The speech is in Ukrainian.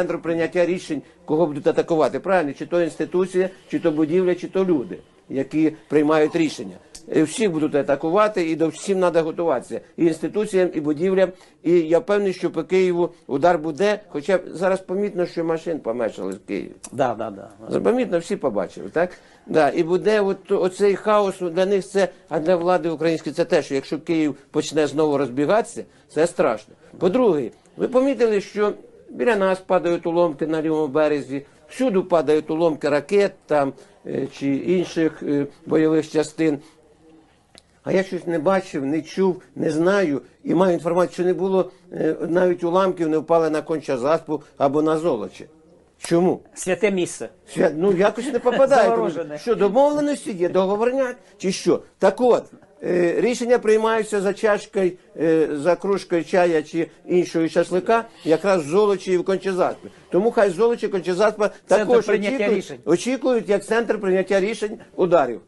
центру прийняття рішень, кого будуть атакувати. Правильно, чи то інституція, чи то будівля, чи то люди, які приймають рішення. Е, Всіх будуть атакувати, і до всім треба готуватися. І інституціям, і будівлям. І я впевнений, що по Києву удар буде. Хоча зараз помітно, що машин помешали в Києві. Да, да, да. Запам'ятно, всі побачили, так? Да, і буде от, оцей хаос ну, для них це, а для влади української це те, що якщо Київ почне знову розбігатися, це страшно. По-друге, ви помітили, що біля нас падають уламки на лівому березі, всюди падають уламки ракет там е, чи інших е, бойових частин. А я щось не бачив, не чув, не знаю і маю інформацію, що не було е, навіть уламків, не впали на конча заспу або на золочі. Чому? Святе місце. Свят, ну якось не попадає. Що домовленості є, договорняк чи що? Так от, рішення приймаються за чашкою, е, за кружкою чая чи іншого шашлика, якраз золочі і в кончезаспі. Тому хай золочі, кончезаспа також очікують, очікують як центр прийняття рішень ударів.